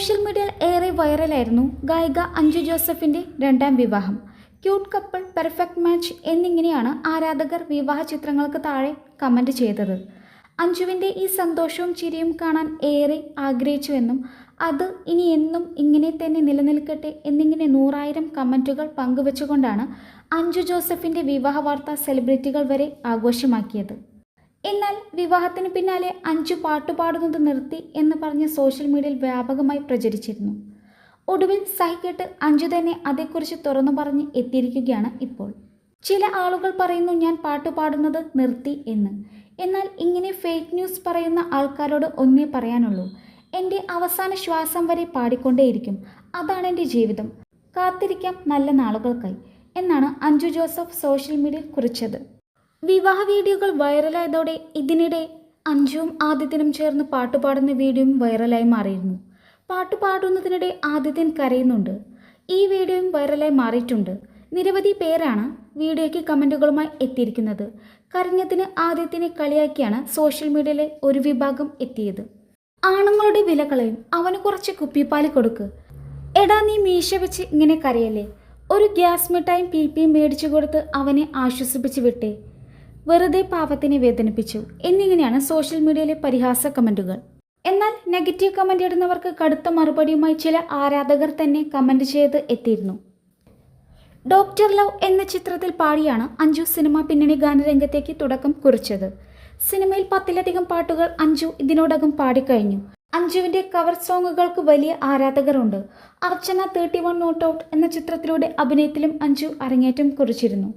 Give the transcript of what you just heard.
Social മീഡിയയിൽ ഏറെ വൈറലായിരുന്നു ഗായിക അഞ്ജു ജോസഫിന്റെ രണ്ടാം വിവാഹം. ക്യൂട്ട് കപ്പിൾ പെർഫെക്റ്റ് മാച്ച് എന്നിങ്ങനെയാണ് ആരാധകർ വിവാഹ ചിത്രങ്ങൾക്ക് താഴെ കമന്റ് ചെയ്തത്. അഞ്ജുവിന്റെ ഈ സന്തോഷവും ചിരിയും കാണാൻ ഏറെ ആഗ്രഹിച്ചുവെന്നും അത് ഇനി എന്നും ഇങ്ങനെ തന്നെ നിലനിൽക്കട്ടെ എന്നിങ്ങനെ നൂറായിരം കമന്റുകൾ പങ്കുവച്ചുകൊണ്ടാണ് അഞ്ജു ജോസഫിന്റെ വിവാഹ വാർത്ത സെലിബ്രിറ്റികൾ വരെ ആഘോഷമാക്കിയത്. എന്നാൽ വിവാഹത്തിന് പിന്നാലെ അഞ്ചു പാട്ടുപാടുന്നത് നിർത്തി എന്ന് പറഞ്ഞ് സോഷ്യൽ മീഡിയയിൽ വ്യാപകമായി പ്രചരിച്ചിരുന്നു. ഒടുവിൽ സഹിക്കെട്ട് അഞ്ചു തന്നെ അതേക്കുറിച്ച് തുറന്നു പറഞ്ഞ് എത്തിയിരിക്കുകയാണ് ഇപ്പോൾ. ചില ആളുകൾ പറയുന്നു ഞാൻ പാട്ട് പാടുന്നത് നിർത്തി എന്ന്. എന്നാൽ ഇങ്ങനെ ഫേക്ക് ന്യൂസ് പറയുന്ന ആൾക്കാരോട് ഒന്നേ പറയാനുള്ളൂ. എന്റെ അവസാന ശ്വാസം വരെ പാടിക്കൊണ്ടേയിരിക്കും. അതാണ് എന്റെ ജീവിതം. കാത്തിരിക്കാം നല്ല നാളുകൾക്കായി. എന്നാണ് അഞ്ജു ജോസഫ് സോഷ്യൽ മീഡിയയിൽ കുറിച്ചത്. വിവാഹ വീഡിയോകൾ വൈറലായതോടെ ഇതിനിടെ അഞ്ജുവും ആദിത്യനും ചേർന്ന് പാട്ടുപാടുന്ന വീഡിയോയും വൈറലായി മാറിയിരുന്നു. പാട്ട് പാടുന്നതിനിടെ ആദിത്യൻ കരയുന്നുണ്ട്. ഈ വീഡിയോയും വൈറലായി മാറിയിട്ടുണ്ട്. നിരവധി പേരാണ് വീഡിയോയ്ക്ക് കമന്റുകളുമായി എത്തിയിരിക്കുന്നത്. കരഞ്ഞതിന് ആദിത്യനെ കളിയാക്കിയാണ് സോഷ്യൽ മീഡിയയിലെ ഒരു വിഭാഗം എത്തിയത്. ആണുങ്ങളുടെ വില കളയും. അവന് കുറച്ച് കുപ്പിപ്പാൽ കൊടുക്ക്. എടാ നീ മീശ വെച്ച് ഇങ്ങനെ കരയല്ലേ? ഒരു ഗ്യാസ് മിഠായും പി പിയും മേടിച്ചു കൊടുത്ത് അവനെ ആശ്വസിപ്പിച്ച് വിട്ടേ. വെറുതെ പാവത്തിനെ വേദനിപ്പിച്ചു. എന്നിങ്ങനെയാണ് സോഷ്യൽ മീഡിയയിലെ പരിഹാസ കമന്റുകൾ എന്നാൽ നെഗറ്റീവ് കമന്റ് ഇടുന്നവർക്ക് കടുത്ത മറുപടിയുമായി ചില ആരാധകർ തന്നെ കമന്റ് ചെയ്ത് എത്തിയിരുന്നു. ഡോക്ടർ ലവ് എന്ന ചിത്രത്തിൽ പാടിയാണ് അഞ്ജു സിനിമ പിന്നണി ഗാനരംഗത്തേക്ക് തുടക്കം കുറിച്ചത്. സിനിമയിൽ പത്തിലധികം പാട്ടുകൾ അഞ്ജു ഇതിനോടകം പാടിക്കഴിഞ്ഞു. അഞ്ജുവിന്റെ കവർ സോങ്ങുകൾക്ക് വലിയ ആരാധകരുണ്ട്. Archana thirty one not out എന്ന ചിത്രത്തിലൂടെ അഭിനയത്തിലും അഞ്ജു അരങ്ങേറ്റം കുറിച്ചിരുന്നു.